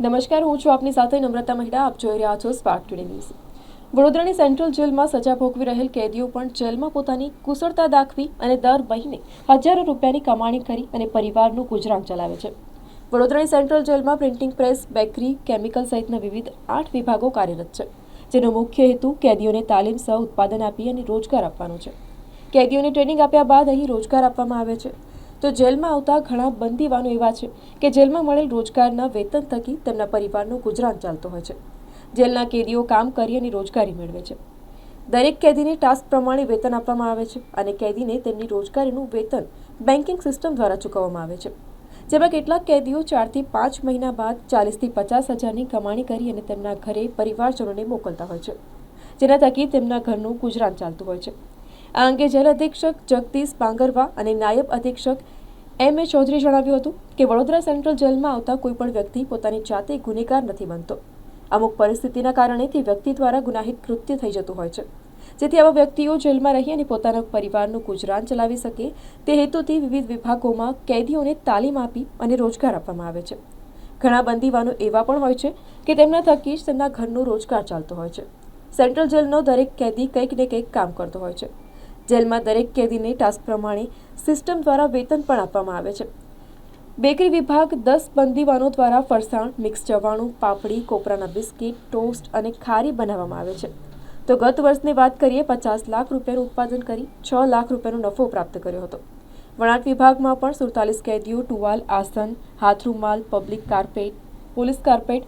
નમસ્કાર, હું છું આપની સાથે નમ્રતા મહેડા. આપ જોઈ રહ્યા છો સ્પાર્ક ટુડે ન્યૂઝ વડોદરાની સેન્ટ્રલ જેલમાં સજા ભોગવી રહેલ કેદીઓ પણ જેલમાં પોતાની કુશળતા દાખવી અને દર મહિને હજારો રૂપિયાની કમાણી કરી અને પરિવારનું ગુજરાન ચલાવે છે. વડોદરાની સેન્ટ્રલ જેલમાં પ્રિન્ટિંગ પ્રેસ, બેકરી, કેમિકલ સહિતના વિવિધ આઠ વિભાગો કાર્યરત છે. જેનો મુખ્ય હેતુ કેદીઓને તાલીમ સહ ઉત્પાદન આપી અને રોજગાર આપવાનો છે. કેદીઓને ટ્રેનિંગ આપ્યા બાદ અહીં રોજગાર આપવામાં આવે છે. તો જેલમાં આવતા ઘણા બંદીવાનો એવા છે કે જેલમાં મળેલ રોજગારના વેતન થકી તેમના પરિવારનું ગુજરાન ચાલતું હોય છે. જેલના કેદીઓ કામ કરી અને રોજગારી મેળવે છે. દરેક કેદીને ટાસ્ક પ્રમાણે વેતન આપવામાં આવે છે અને કેદીને તેમની રોજગારીનું વેતન બેન્કિંગ સિસ્ટમ દ્વારા ચૂકવવામાં આવે છે. જેમાં કેટલાક કેદીઓ ચારથી પાંચ મહિના બાદ ચાલીસથી પચાસ હજારની કમાણી કરી અને તેમના ઘરે પરિવારજનોને મોકલતા હોય છે. જેના થકી તેમના ઘરનું ગુજરાન ચાલતું હોય છે. આ અંગે જેલ અધિક્ષક જગદીશ પાંગરવા અને નાયબ અધિક્ષક એમ એ ચૌધરી જણાવ્યું હતું કે વડોદરા સેન્ટ્રલ જેલમાં આવતા કોઈપણ વ્યક્તિ પોતાની જાતે ગુનેગાર નથી બનતો. અમુક પરિસ્થિતિના કારણે તે વ્યક્તિ દ્વારા ગુનાહિત કૃત્ય થઈ જતું હોય છે. જેથી આવા વ્યક્તિઓ જેલમાં રહી અને પોતાના પરિવારનું ગુજરાન ચલાવી શકે, તે હેતુથી વિવિધ વિભાગોમાં કેદીઓને તાલીમ આપી અને રોજગાર આપવામાં આવે છે. ઘણા બંદીવાનો એવા પણ હોય છે કે તેમના થકી જ તેમના ઘરનો રોજગાર ચાલતો હોય છે. સેન્ટ્રલ જેલનો દરેક કેદી કંઈક ને કંઈક કામ કરતો હોય છે. જેલમાં દરેક કેદીને ટાસ્ક પ્રમાણે સિસ્ટમ દ્વારા વેતન પણ આપવામાં આવે છે. બેકરી વિભાગ દસ બંદીવાનો દ્વારા ફરસાણ, મિક્સ ચવાણું પાપડી, કોપરાના બિસ્કિટ, ટોસ્ટ અને ખારી બનાવવામાં આવે છે. તો ગત વર્ષની વાત કરીએ, પચાસ લાખ રૂપિયાનું ઉત્પાદન કરી છ લાખ રૂપિયાનો નફો પ્રાપ્ત કર્યો હતો. વણાટ વિભાગમાં પણ સુડતાલીસ કેદીઓ, ટુવાલ, આસન હાથ રૂમાલ public carpet, police carpet,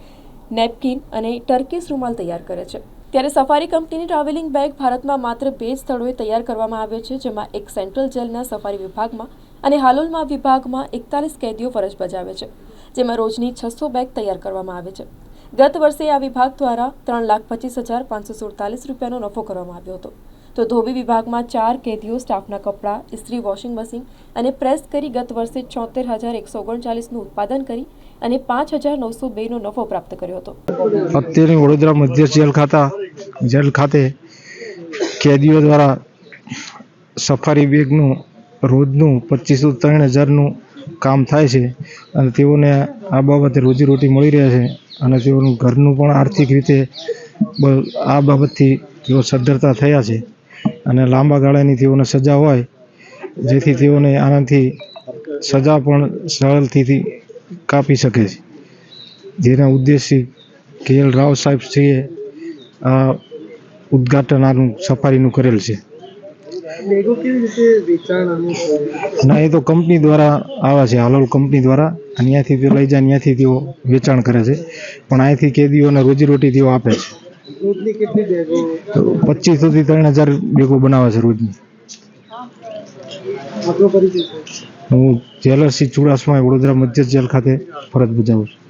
napkin અને ટર્કીસ રૂમાલ તૈયાર કરે છે. ત્યારે સફારી કંપનીની ટ્રાવેલિંગ બેગ ભારતમાં માત્ર બે સ્થળોએ તૈયાર કરવામાં આવે છે, જેમાં એક સેન્ટ્રલ જેલના સફારી વિભાગમાં અને હાલોલમાં વિભાગમાં એકતાલીસ કેદીઓ ફરજ બજાવે છે, જેમાં રોજની છસો બેગ તૈયાર કરવામાં આવે છે. ગત વર્ષે આ વિભાગ દ્વારા ત્રણ લાખ પચીસ હજાર પાંચસો સુડતાલીસ રૂપિયાનો નફો કરવામાં આવ્યો હતો. તો ધોબી વિભાગમાં ચાર કેદીઓ સ્ટાફના કપડાં, ઇસ્ત્રી વોશિંગ મશીન અને પ્રેસ કરી ગત વર્ષે છોતેર હજાર એકસો ઓગણચાલીસનું ઉત્પાદન કરી અને પાંચ હજાર નવસો બેનો નફો પ્રાપ્ત કર્યો હતો. અત્યારે વડોદરા મધ્ય જેલ ખાતા જેલ ખાતે કેદીઓ દ્વારા સફારી બેગનું રોજનું પચીસો ત્રણ હજારનું કામ થાય છે અને તેઓને આ બાબતે રોજીરોટી મળી રહે છે અને તેઓનું ઘરનું પણ આર્થિક રીતે આ બાબતથી તેઓ સદ્ધરતા થયા છે અને લાંબા ગાળાની તેઓને સજા હોય, જેથી તેઓને આનાથી સજા પણ સરળથી કાપી શકે છે. જેના ઉદ્દેશ્ય કે એલ રાવ સાહેબ શ્રીએ આ ઉદ્ઘાટન આનું સફારીનું કરેલ છે. ના એ તો કંપની દ્વારા આવે છે હાલોલ કંપની દ્વારા અને તેઓ લઈ જાય ત્યાંથી તેઓ વેચાણ કરે છે. પણ અહીંયાથી કેદીઓને રોજીરોટી તેઓ આપે છે. તો પચીસોથી ત્રણ હજાર બેગો બનાવે છે રોજની. હું જેલર સિંહ ચુડાસમા વડોદરા મધ્ય જેલ ખાતે ફરજ બજાવું છું.